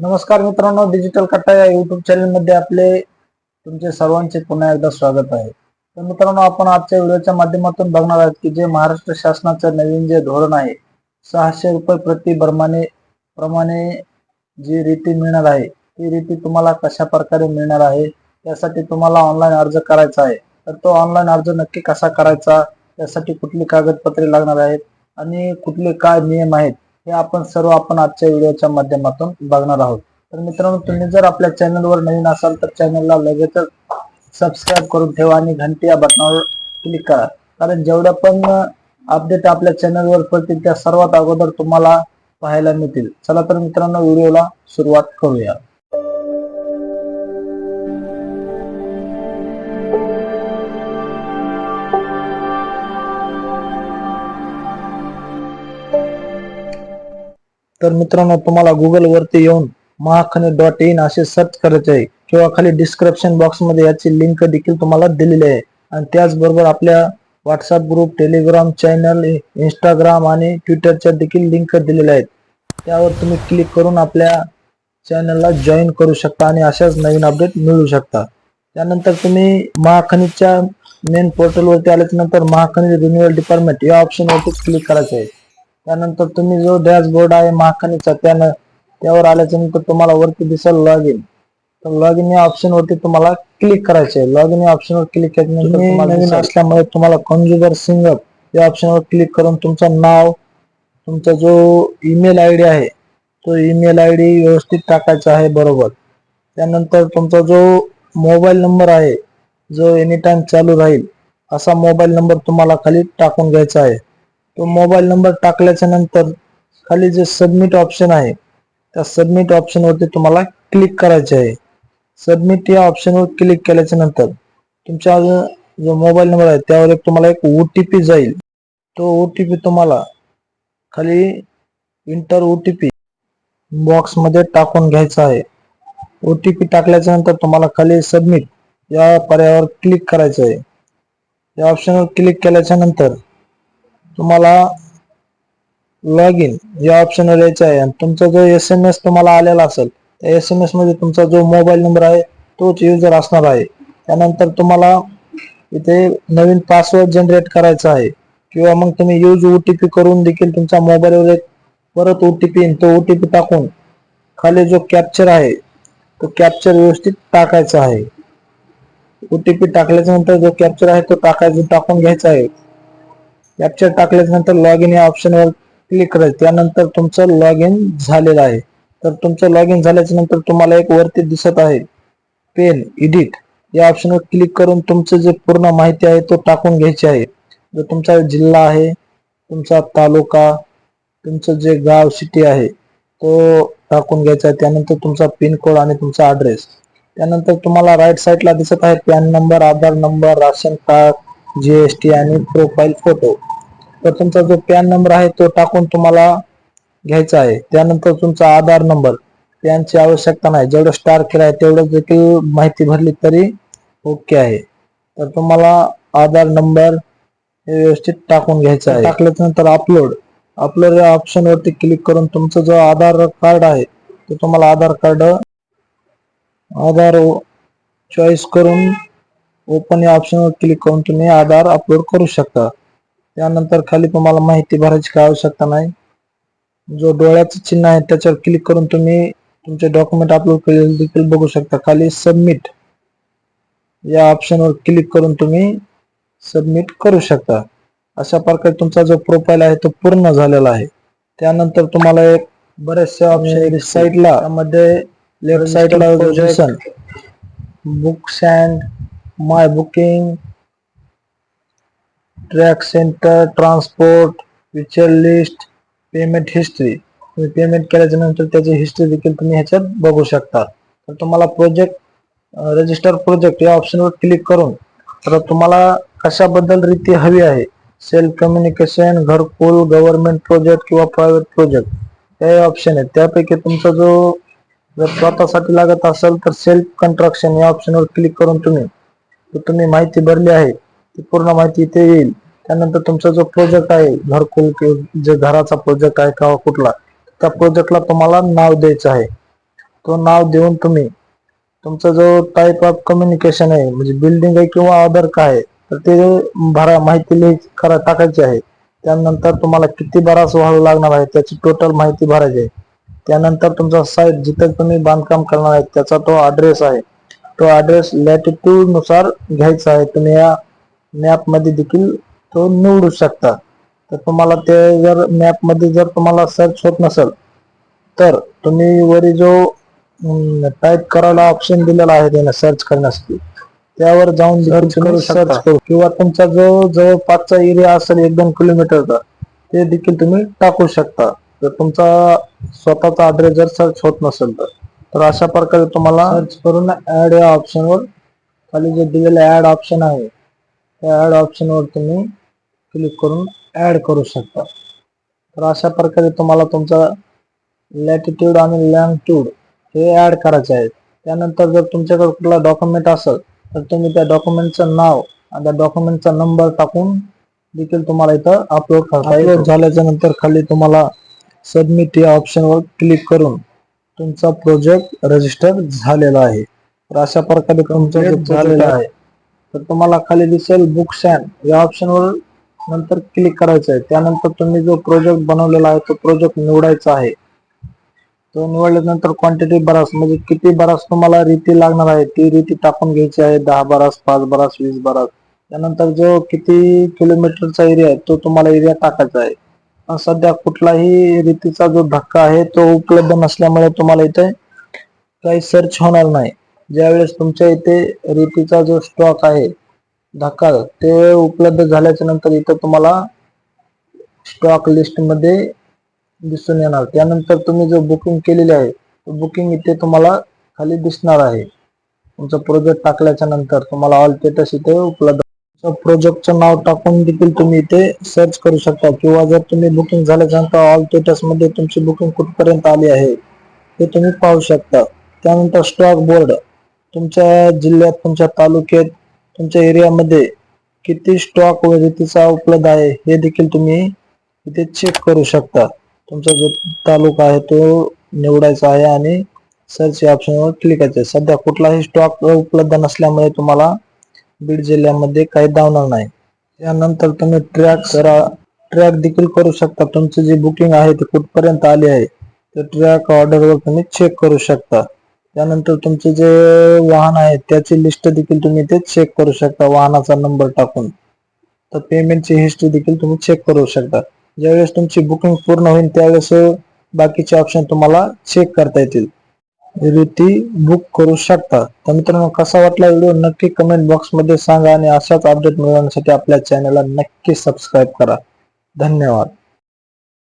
नमस्कार मित्रांनो डिजिटल कट्टा या युट्यूब चॅनलमध्ये आपले तुमचे सर्वांचे पुन्हा एकदा स्वागत आहे. तर मित्रांनो आपण आजच्या व्हिडिओच्या माध्यमातून बघणार आहोत की जे महाराष्ट्र शासनाचं नवीन जे धोरण आहे सहाशे रुपये प्रति बर्माने प्रमाणे जी रीती मिळणार आहे ती रीती तुम्हाला कशा प्रकारे मिळणार आहे त्यासाठी तुम्हाला ऑनलाईन अर्ज करायचा आहे. तर तो ऑनलाईन अर्ज नक्की कसा करायचा त्यासाठी कुठली कागदपत्रे लागणार आहेत आणि कुठले काय नियम आहेत हे आपण सर्व आपण आजच्या व्हिडिओच्या माध्यमातून बघणार आहोत. तर मित्रांनो तुम्ही जर आपल्या चॅनलवर नवीन असाल तर चॅनलला लगेचच सबस्क्राईब करून ठेवा आणि घंटी या बटनावर क्लिक करा. कारण जेवढ्या पण अपडेट आपल्या चॅनलवर पडतील त्या सर्वात अगोदर तुम्हाला पाहायला मिळतील. चला तर मित्रांनो व्हिडिओला सुरुवात करूया. तर मित्रांनो तुम्हाला गुगल वरती येऊन महाखनी डॉट इन असे सर्च करायचे आहे किंवा खाली डिस्क्रिप्शन बॉक्समध्ये याची लिंक देखील तुम्हाला दिलेली आहे. आणि त्याचबरोबर आपल्या WhatsApp group Telegram channel Instagram आणि ट्विटरच्या देखील लिंक दिलेल्या आहेत. त्यावर तुम्ही क्लिक करून आपल्या चॅनलला जॉईन करू शकता आणि अशाच नवीन अपडेट मिळू शकता. त्यानंतर तुम्ही महाखनिजच्या मेन पोर्टलवरती आल्याच्यानंतर महाखनिज रिन्युअल डिपार्टमेंट या ऑप्शनवरती क्लिक करायचं आहे. त्यानंतर तुम्ही जो डॅशबोर्ड आहे महाखनिजचा त्यानं त्यावर आल्याच्यानंतर तुम्हाला वरती दिसेल लॉग इन तर लॉग इन या ऑप्शन वरती तुम्हाला क्लिक करायचे आहे. लॉग इन या ऑप्शन वर क्लिक केल्यानंतर नवीन असल्यामुळे तुम्हाला कन्झ्युमर सिंगर या ऑप्शन वर क्लिक करून तुमचं नाव तुमचा जो ईमेल आय डी आहे तो ईमेल आय डी व्यवस्थित टाकायचा आहे बरोबर. त्यानंतर तुमचा जो मोबाईल नंबर आहे जो एनी टाइम चालू राहील असा मोबाईल नंबर तुम्हाला खाली टाकून घ्यायचा आहे. तो मोबाईल नंबर टाकल्याच्या नंतर खाली जे सबमिट ऑप्शन आहे त्या सबमिट ऑप्शन वरती तुम्हाला क्लिक करायचे आहे. सबमिट या ऑप्शनवर क्लिक केल्याच्यानंतर तुमचा जो मोबाईल नंबर आहे त्यावर एक तुम्हाला एक ओ टी पी जाईल. तो ओ टी पी तुम्हाला खाली इंटर ओ टी पी बॉक्समध्ये टाकून घ्यायचा आहे. ओ टी पी टाकल्याच्या नंतर तुम्हाला खाली सबमिट या पर्यायावर क्लिक करायचं आहे. या ऑप्शनवर क्लिक केल्याच्यानंतर तुम्हाला लॉग इन या ऑप्शनवर यायचं आहे. आणि तुमचा जो एस एम एस तुम्हाला आलेला असेल त्या एस एम एसमध्ये तुमचा जो मोबाईल नंबर आहे तोच युजर असणार आहे. त्यानंतर तुम्हाला इथे नवीन पासवर्ड जनरेट करायचा आहे. किंवा मग तुम्ही यूज ओटीपी करून देखील तुमच्या मोबाईलवर एक परत ओ टी पी तो ओटीपी टाकून खाली जो कॅप्चर आहे तो कॅप्चर व्यवस्थित टाकायचा आहे. ओटीपी टी टाकल्याच्या नंतर जो कॅप्चर आहे तो टाकायचा टाकून घ्यायचा आहे. कॅप्चर टाकल्याच्यानंतर लॉग इन या ऑप्शनवर क्लिक करायचं त्यानंतर तुमचं लॉग इन झालेलं आहे. तर तुमचं लॉग इन झाल्याच्यानंतर तुम्हाला एक वरती दिसत आहे. पेन एडिट या ऑप्शनवर क्लिक करून तुमचं जे पूर्ण माहिती आहे तो टाकून घ्यायची आहे. जो तुमचा जिल्हा आहे तुमचा तालुका तुमचं जे गाव सिटी आहे तो टाकून घ्यायचा आहे. त्यानंतर तुमचा पिन कोड आणि तुमचा ऍड्रेस त्यानंतर तुम्हाला राईट साईडला दिसत आहे. PAN number Aadhaar number ration card GST आणि प्रोफाईल फोटो तर तुमचा जो पॅन नंबर आहे तो टाकून तुम्हाला घ्यायचा आहे. त्यानंतर तुमचा आधार नंबर पॅनची आवश्यकता नाही. जेवढं स्टार केलं आहे तेवढं देखील माहिती भरली तरी ओके आहे. तर तुम्हाला आधार नंबर हे व्यवस्थित टाकून घ्यायचा आहे. टाकल्यानंतर अपलोड अपलोड या ऑप्शन वरती क्लिक करून तुमचं जो आधार कार्ड आहे तो तुम्हाला आधार कार्ड आधार चॉईस करून ओपन या ऑप्शनवर क्लिक करून तुम्ही आधार अपलोड करू शकता. त्यानंतर खाली तुम्हाला माहिती भरायची काय आवश्यकता नाही. जो डोळ्याचं चिन्ह आहे त्याच्यावर क्लिक करून तुम्ही तुमचे डॉक्युमेंट अपलोड केलेले देखील बघू शकता. खाली सबमिट या ऑप्शनवर क्लिक करून तुम्ही सबमिट करू शकता. अशा प्रकारे तुमचा जो प्रोफाईल आहे तो पूर्ण झालेला आहे. त्यानंतर तुम्हाला एक बरेचसे ऑप्शन साईडला त्यामध्ये लेफ्ट साईडला books and my booking track center transport voucher list payment history तुम्ही पेमेंट केल्याच्यानंतर त्याची हिस्ट्री देखील तुम्ही ह्याच्यात बघू शकता. तर तुम्हाला प्रोजेक्ट रजिस्टर प्रोजेक्ट या ऑप्शनवर क्लिक करून तर तुम्हाला कशाबद्दल रीती हवी आहे? Self communication Gharkul government project किंवा प्रायव्हेट प्रोजेक्ट हे ऑप्शन आहेत. त्यापैकी तुमचा जो जर स्वतःसाठी लागत असेल तर सेल्फ कंट्रक्शन या ऑप्शनवर क्लिक करून तुम्ही तुम्ही माहिती भरली आहे. ती पूर्ण माहिती इथे येईल. त्यानंतर तुमचा जो प्रोजेक्ट आहे घरकुल किंवा जे घराचा प्रोजेक्ट आहे किंवा कुठला त्या प्रोजेक्टला तुम्हाला नाव द्यायचं आहे. तो नाव देऊन तुम्ही तुमचा जो टाईप ऑफ कम्युनिकेशन आहे म्हणजे बिल्डिंग आहे किंवा आधार काय आहे तर ते भरा माहिती लिह करा टाकायची आहे. त्यानंतर तुम्हाला किती बराच व्हावं लागणार आहे त्याची टोटल माहिती भरायची आहे. त्यानंतर तुमचा साईट जिथं तुम्ही बांधकाम करणार आहे त्याचा तो ऍड्रेस आहे. तो ऍड्रेस लॅटिट्यूडनुसार घ्यायचा आहे. तुम्ही या मॅपमध्ये देखील तो निवडू शकता. तर तुम्हाला ते जर मॅपमध्ये जर तुम्हाला सर्च होत नसेल तर तुम्ही वरी जो टाईप करायला ऑप्शन दिलेला आहे त्याने सर्च करण्यासाठी त्यावर जाऊन सर्च करू सर्च करू. किंवा तुमचा जो जवळपासचा एरिया असेल एक दोन किलोमीटरचा ते देखील तुम्ही टाकू शकता. जर तुमचा स्वतःचा ऍड्रेस जर सर्च होत नसेल तर. तर अशा प्रकारे तुम्हाला सर्च करून ऍड या ऑप्शनवर खाली जे दिलेलं ऍड ऑप्शन आहे त्या ऍड ऑप्शनवर तुम्ही क्लिक करून ऍड करू शकता. तर अशा प्रकारे तुम्हाला तुमचा लॅटिट्यूड आणि लँगिट्यूड हे ऍड करायचे आहेत. त्यानंतर जर तुमच्याकडे कुठला डॉक्युमेंट असेल तर तुम्ही त्या डॉक्युमेंटचं नाव आणि त्या डॉक्युमेंटचा नंबर टाकून देखील तुम्हाला इथं अपलोड करता अपलोड झाल्याच्यानंतर खाली तुम्हाला सबमिट या ऑप्शनवर क्लिक करून तुमचा प्रोजेक्ट रजिस्टर झालेला आहे. तर अशा प्रकारे तुमचं झालेलं आहे. तर तुम्हाला खाली दिसेल बुक अँड या ऑप्शनवर नंतर क्लिक करायचं आहे. त्यानंतर तुम्ही जो प्रोजेक्ट बनवलेला आहे तो प्रोजेक्ट निवडायचा आहे. तो निवडल्यानंतर क्वांटिटी बरास म्हणजे किती बरास तुम्हाला रीती लागणार आहे ती रीती टाकून घ्यायची आहे. दहा बरास पाच बरास वीस बरास त्यानंतर जो किती किलोमीटरचा एरिया आहे तो तुम्हाला एरिया टाकायचा आहे. पण सध्या कुठलाही रीतीचा जो धक्का आहे तो उपलब्ध नसल्यामुळे तुम्हाला इथे काही सर्च होणार नाही. ज्यावेळेस तुमच्या इथे रेतीचा जो स्टॉक आहे ढकाल ते उपलब्ध झाल्याच्यानंतर इथं तुम्हाला स्टॉक लिस्टमध्ये दिसून येणार. त्यानंतर तुम्ही जो बुकिंग केलेली आहे तो बुकिंग इथे तुम्हाला खाली दिसणार आहे. तुमचा प्रोजेक्ट टाकल्याच्या नंतर तुम्हाला ऑल स्टेटस इथे उपलब्ध प्रोजेक्टचं नाव टाकून देखील तुम्ही इथे सर्च करू शकता. किंवा जर तुम्ही बुकिंग झाल्याच्यानंतर ऑल स्टेटसमध्ये तुमची बुकिंग कुठपर्यंत आली आहे ते तुम्ही पाहू शकता. त्यानंतर स्टॉक बोर्ड तुमच्या जिल्ह्यात तुमच्या तालुक्यात तुमच्या एरियामध्ये किती स्टॉक व रीतीचा उपलब्ध आहे हे देखील तुम्ही इथे चेक करू शकता. तुमचा जो तालुका आहे तो निवडायचा आहे आणि सर्च या ऑप्शनवर क्लिक करायचं आहे. सध्या कुठलाही स्टॉक उपलब्ध नसल्यामुळे तुम्हाला बीड जिल्ह्यामध्ये काही धावणार नाही. त्यानंतर तुम्ही ट्रॅक करा. ट्रॅक देखील करू शकता. तुमचं जे बुकिंग आहे ते कुठपर्यंत आली आहे ते ट्रॅक ऑर्डरवर तुम्ही चेक करू शकता. त्यानंतर तुमचे जे वाहन आहे त्याची लिस्ट देखील तुम्ही ते चेक करू शकता वाहनाचा नंबर टाकून. तर पेमेंटची हिस्ट्री देखील तुम्ही चेक करू शकता. ज्यावेळेस तुमची बुकिंग पूर्ण होईल त्यावेळेस बाकीचे ऑप्शन तुम्हाला चेक करता येतील. रीती बुक करू शकता. तर मित्रांनो कसा वाटला व्हिडिओ नक्की कमेंट बॉक्समध्ये सांगा आणि अशाच अपडेट मिळवण्यासाठी आपल्या चॅनलला नक्की सबस्क्राईब करा. धन्यवाद.